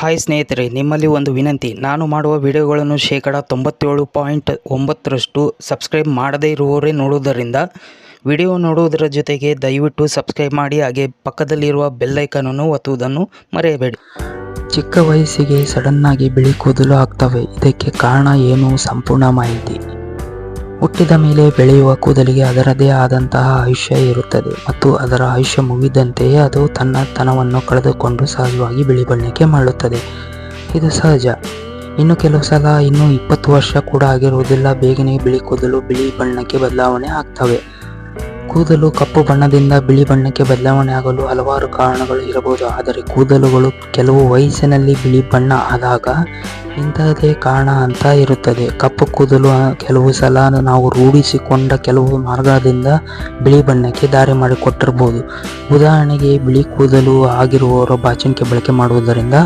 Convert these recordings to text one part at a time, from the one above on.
Hi ಸ್ನೇಹಿತರೆ, ನಿಮ್ಮಲ್ಲಿ ಒಂದು ವಿನಂತಿ. ನಾನು ಮಾಡುವ ವಿಡಿಯೋಗಳನ್ನು ಶೇಕಡ ತೊಂಬತ್ತೇಳು ಪಾಯಿಂಟ್ ಒಂಬತ್ತರಷ್ಟು ಸಬ್ಸ್ಕ್ರೈಬ್ ಮಾಡದೇ ಇರುವವರೇ ನೋಡುವುದರಿಂದ ವಿಡಿಯೋ ನೋಡುವುದರ ಜೊತೆಗೆ ದಯವಿಟ್ಟು ಸಬ್ಸ್ಕ್ರೈಬ್ ಮಾಡಿ, ಹಾಗೆ ಪಕ್ಕದಲ್ಲಿರುವ ಬೆಲ್ಲೈಕನನ್ನು ಒತ್ತುವುದನ್ನು ಮರೆಯಬೇಡಿ. ಚಿಕ್ಕ ವಯಸ್ಸಿಗೆ ಸಡನ್ನಾಗಿ ಬಿಳಿ ಕೂದಲು ಆಗ್ತವೆ. ಇದಕ್ಕೆ ಕಾರಣ ಏನು? ಸಂಪೂರ್ಣ ಮಾಹಿತಿ. ಹುಟ್ಟಿದ ಮೇಲೆ ಬೆಳೆಯುವ ಕೂದಲಿಗೆ ಅದರದೇ ಆದಂತಹ ಆಯುಷ್ಯ ಇರುತ್ತದೆ ಮತ್ತು ಅದರ ಆಯುಷ್ಯ ಮುಗಿದಂತೆಯೇ ಅದು ತನ್ನ ತನವನ್ನು ಕಳೆದುಕೊಂಡು ಸಹಜವಾಗಿ ಬಿಳಿ ಬಣ್ಣಕ್ಕೆ ಮಾಡುತ್ತದೆ ಇದು ಸಹಜ. ಇನ್ನು ಕೆಲವು ಸಲ, ಇನ್ನೂ ಇಪ್ಪತ್ತು ವರ್ಷ ಕೂಡ ಆಗಿರುವುದಿಲ್ಲ. ಬೇಗನೆ ಬಿಳಿ ಕೂದಲು ಬಿಳಿ ಬಣ್ಣಕ್ಕೆ ಬದಲಾವಣೆ ಆಗ್ತವೆ. ಕೂದಲು ಕಪ್ಪು ಬಣ್ಣದಿಂದ ಬಿಳಿ ಬಣ್ಣಕ್ಕೆ ಬದಲಾವಣೆ ಆಗಲು ಹಲವಾರು ಕಾರಣಗಳು ಇರಬಹುದು. ಆದರೆ ಕೂದಲುಗಳು ಕೆಲವು ವಯಸ್ಸಿನಲ್ಲಿ ಬಿಳಿ ಬಣ್ಣ ಆದಾಗ ಇಂತಹದೇ ಕಾರಣ ಅಂತ ಇರುತ್ತದೆ. ಕಪ್ಪು ಕೂದಲು ಕೆಲವು ಸಲ ನಾವು ರೂಢಿಸಿಕೊಂಡ ಕೆಲವು ಮಾರ್ಗದಿಂದ ಬಿಳಿ ಬಣ್ಣಕ್ಕೆ ದಾರಿ ಮಾಡಿಕೊಟ್ಟಿರ್ಬೋದು ಉದಾಹರಣೆಗೆ, ಬಿಳಿ ಕೂದಲು ಆಗಿರುವವರ ಬಾಚಣಿಕೆ ಬಳಕೆ ಮಾಡುವುದರಿಂದ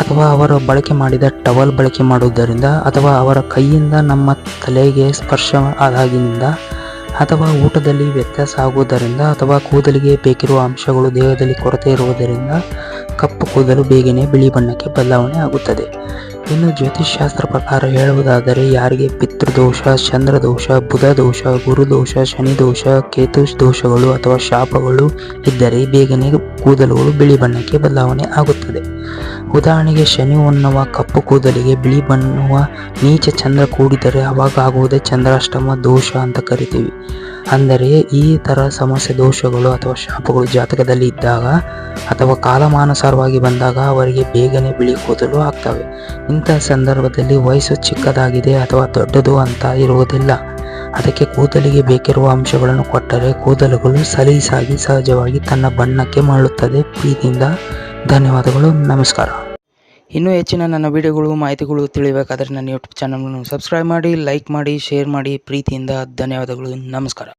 ಅಥವಾ ಅವರು ಬಳಕೆ ಮಾಡಿದ ಟವಲ್ ಬಳಕೆ ಮಾಡುವುದರಿಂದ ಅಥವಾ ಅವರ ಕೈಯಿಂದ ನಮ್ಮ ತಲೆಗೆ ಸ್ಪರ್ಶ ಆದಾಗಿನಿಂದ ಅಥವಾ ಊಟದಲ್ಲಿ ವ್ಯತ್ಯಾಸ ಆಗುವುದರಿಂದ ಅಥವಾ ಕೂದಲಿಗೆ ಬೇಕಿರುವ ಅಂಶಗಳು ದೇಹದಲ್ಲಿ ಕೊರತೆ ಇರುವುದರಿಂದ ಕಪ್ಪು ಕೂದಲು ಬೇಗನೆ ಬಿಳಿ ಬಣ್ಣಕ್ಕೆ ಬದಲಾವಣೆ ಆಗುತ್ತದೆ. ಇನ್ನು ಜ್ಯೋತಿಷ್ಶಾಸ್ತ್ರ ಪ್ರಕಾರ ಹೇಳುವುದಾದರೆ, ಯಾರಿಗೆ ಪಿತೃದೋಷ, ಚಂದ್ರದೋಷ ಬುಧ ದೋಷ ಗುರುದೋಷ ಶನಿ ದೋಷ ಕೇತು ದೋಷಗಳು ಅಥವಾ ಶಾಪಗಳು ಇದ್ದರೆ ಬೇಗನೆ ಕೂದಲುಗಳು ಬಿಳಿ ಬಣ್ಣಕ್ಕೆ ಬದಲಾವಣೆ ಆಗುತ್ತದೆ. ಉದಾಹರಣೆಗೆ, ಶನಿ ಕಪ್ಪು ಕೂದಲಿಗೆ ಬಿಳಿ ಬಣ್ಣುವ ನೀಚ ಚಂದ್ರ ಕೂಡಿದರೆ ಅವಾಗ ಆಗುವುದೇ ಚಂದ್ರಾಷ್ಟಮ ದೋಷ ಅಂತ ಕರಿತೀವಿ. ಅಂದರೆ, ಈ ಥರ ಸಮಸ್ಯೆ ದೋಷಗಳು ಅಥವಾ ಶಾಪಗಳು ಜಾತಕದಲ್ಲಿ ಇದ್ದಾಗ ಅಥವಾ ಕಾಲಮಾನುಸಾರವಾಗಿ ಬಂದಾಗ ಅವರಿಗೆ ಬೇಗನೆ ಬಿಳಿ ಕೂದಲು ಆಗ್ತವೆ. ಇಂತಹ ಸಂದರ್ಭದಲ್ಲಿ ವಯಸ್ಸು ಚಿಕ್ಕದಾಗಿದೆ ಅಥವಾ ದೊಡ್ಡದು ಅಂತ ಇರುವುದಿಲ್ಲ. ಅದಕ್ಕೆ ಕೂದಲಿಗೆ ಬೇಕಿರುವ ಅಂಶಗಳನ್ನು ಕೊಟ್ಟರೆ ಕೂದಲುಗಳು ಸಲೀಸಾಗಿ ಸಹಜವಾಗಿ ತನ್ನ ಬಣ್ಣಕ್ಕೆ ಮರಳುತ್ತದೆ. ಪ್ರೀತಿಯಿಂದ ಧನ್ಯವಾದಗಳು. ನಮಸ್ಕಾರ. ಇನ್ನೂ ಹೆಚ್ಚಿನ ನನ್ನ ವಿಡಿಯೋಗಳು, ಮಾಹಿತಿಗಳು ತಿಳಿಬೇಕಾದರೆ ನನ್ನ ಯೂಟ್ಯೂಬ್ ಚಾನಲನ್ನು ಸಬ್ಸ್ಕ್ರೈಬ್ ಮಾಡಿ ಲೈಕ್ ಮಾಡಿ ಶೇರ್ ಮಾಡಿ. ಪ್ರೀತಿಯಿಂದ ಧನ್ಯವಾದಗಳು. ನಮಸ್ಕಾರ.